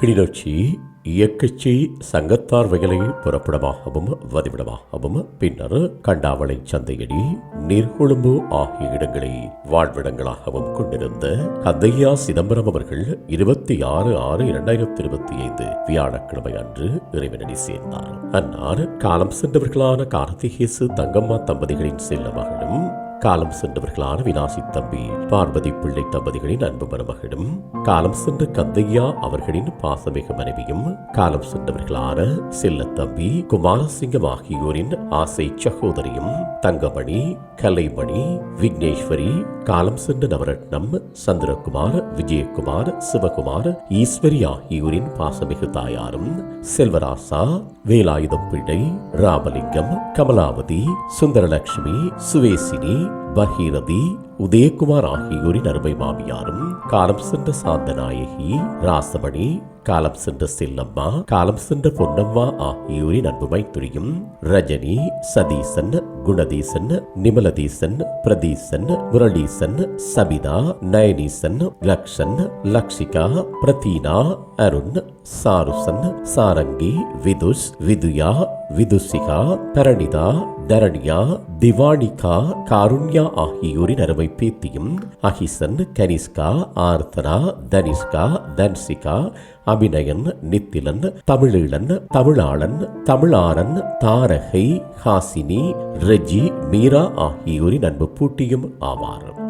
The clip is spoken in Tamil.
கிளிநொச்சி இயக்கச்சி சங்கத்தார் வயலை புறப்படமாகவும் வதிவிடமாகவும் பின்னர் கண்டாவளை சந்தையடி நீர்கொழும்பு ஆகிய இடங்களை வாழ்விடங்களாகவும் கொண்டிருந்த கந்தையா சிதம்பரம் அவர்கள் இருபத்தி ஆறு ஆறு இரண்டாயிரத்தி இருபத்தி ஐந்து வியாழக்கிழமை அன்று இறைவனடி சேர்ந்தார். அன்னார் காலம் சென்றவர்களான கார்த்திகேசு தங்கம்மா தம்பதிகளின் செல்ல மகளும் காலம் சென்றவர்களான வினாசி தம்பி பார்வதி பிள்ளை தம்பதிகளின் அன்பு மருமகளும் காலம் சென்ற கந்தையா அவர்களின் பாசமிகு மனைவியும் காலம் சென்றவர்களான செல்ல தம்பி குமாரசிங்கம் ஆகியோரின் ஆசை சகோதரியும் தங்கமணி கலைமணி விக்னேஸ்வரி காலம் சென்ற நவரத்னம் சந்திரகுமார் விஜயகுமார் சிவகுமார் ஈஸ்வரி ஆகியோரின் பாசமிகு தாயாரும் செல்வராசா வேலாயுதம் பிள்ளை ராமலிங்கம் கமலாவதி சுந்தரலட்சுமி சுவேசினி பகீரதி உதயகுமார் ஆகியோரின் அருமை மாமியாரும் காலம் சென்ற சாந்தநாயகி ராசமணி காலம் சென்ற செல்லம்மா காலம் சென்ற பொன்னம்மா ஆகியோரின் அன்புமை துரியும் ரஜினி சதீசன் குணதீசன் நிமலதீசன் பிரதீசன் முரளீசன் சபிதா நயனீசன் லக்ஷன் லக்ஷிகா பிரதீனா அருண் சாருசன் சாரங்கி விதுஷ் விதுயா விதுஷிகா பரணிதா தரண்யா திவானிகா காருண்யா ஆகியோரின் அருமை பேத்தியும் அகிசன் கனிஷ்கா ஆர்த்தனா தனிஷ்கா தன்சிகா அபிநயன் நித்திலன் தமிழீழன் தமிழாளன் தமிழாரன் தாரகை ஹாசினி ரெஜி மீரா ஆகியோரின் அன்பு பூட்டியும் ஆவார்.